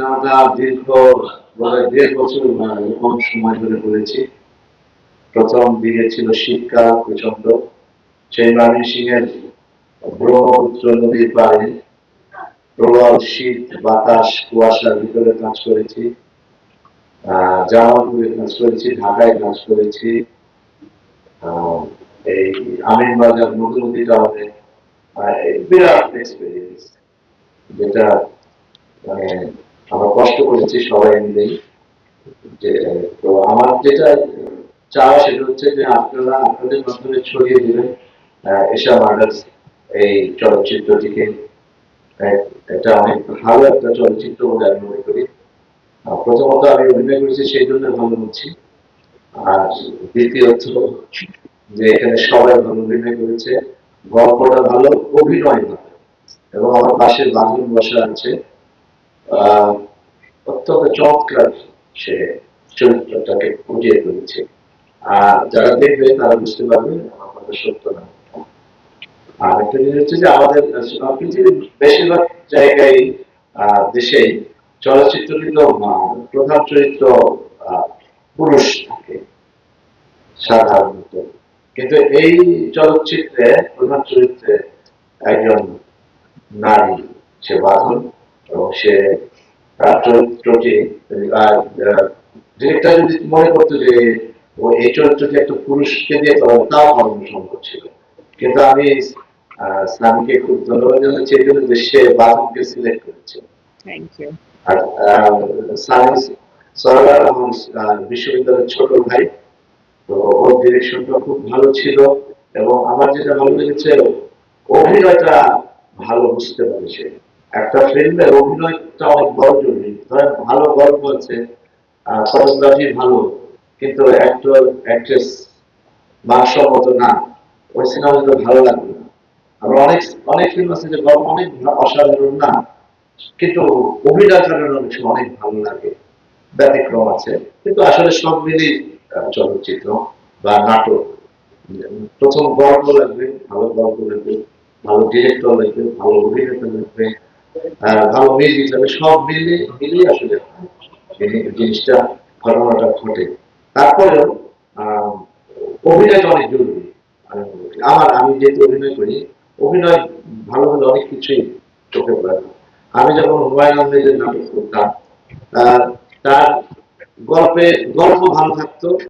সিনেমাটা দীর্ঘ দেড় বছর আহ, কম সময় ধরে করেছি প্রথম দিকে ছিল শীতকাল প্রচণ্ড সেই ময়মন সিং এর ব্রহ্মপুত্র নদীর পাড়ে প্রবল শীত বাতাস কুয়াশার ভিতরে কাজ করেছি। জামালপুরে কাজ করেছি ঢাকায় কাজ করেছি। এই আমিন বাজার মধুমতি টাউনে আহ, বিরাট এক্সপিরিয়েন্স যেটা মানে আমরা কষ্ট করেছি, সবাই মিলেই যে, তো আমার যেটা চাওয়া সেটা হচ্ছে যে আপনারা আপনাদের মাধ্যমে ছড়িয়ে দেবেন এশা মার্ডার্স এই চলচ্চিত্রটিকে। এটা অনেক ভালো একটা চলচ্চিত্র বলে আমি মনে করি। প্রথমত আমি অভিনয় করেছি সেই জন্য ভালো হচ্ছি আর দ্বিতীয়ত যে এখানে সবাই ভালো অভিনয় করেছে, গল্পটা ভালো, অভিনয় ভালো। এবং আমার পাশে বান্ধব বসা আছে। অত্যন্ত চমৎকার সে চরিত্রটাকে ফুটিয়ে তুলেছে। আর যারা দেখবে, তারা বুঝতে পারবে, আমার কথা সত্য না। আর একটা জিনিস হচ্ছে যে, আমাদের পৃথিবীর বেশিরভাগ জায়গায় দেশেই চলচ্চিত্র কিন্তু প্রধান চরিত্র পুরুষ থাকে, সাধারণত। কিন্তু এই চলচ্চিত্রে, প্রধান চরিত্রে একজন নারী, সে বাঁধন এবং সে ডিরেক্টর যদি মনে করতো যে ও এই চরিত্রটি একটা পুরুষকে দিয়ে তাও করানো সম্ভব ছিল। কিন্তু আমি খুব ধন্যবাদ জানাচ্ছি এই জন্য যে সে বাঁধনকে সিলেক্ট করেছে। আর সায়েন্স সরকার আমার বিশ্ববিদ্যালয়ের ছোট ভাই তো ওর ডিরেকশনটা খুব ভালো ছিল এবং আমার যেটা ভালো লেগেছে অভিনয়টা ভালো বুঝতে পেরেছে। একটা ফিল্মে অভিনয়টা অনেক বড় জরুরি ধরেন ভালো গল্প আছে ফটোগ্রাফি ভালো কিন্তু অ্যাক্টর অ্যাক্ট্রেস না। ওই ভালো লাগবে অনেক অনেক ফিল্ম আছে যে গল্প অনেক অসাধারণ না কিন্তু অভিনয় কারণে অনেক সময় অনেক ভালো লাগে। ব্যতিক্রম আছে কিন্তু আসলে সব আহ, চলচ্চিত্র বা নাটক প্রথম গল্প লাগবে ভালো গল্প লাগবে ভালো ডিরেক্টর লাগবে ভালো অভিনেতা লাগবে ভালো লাগবে সব মিলিয়ে মিলিয়ে আসলে জিনিসটা ঘটনাটা ঘটে। তারপরেও অভিনয়টা অনেক জরুরি। আমি আমার, আমি যেহেতু অভিনয় করি, অভিনয় ভালো অনেক কিছুই চোখে পড়ে। আমি যখন হুমায়ুন আহমেদের নাটক করতাম তার গল্পে, গল্প ভালো থাকতো।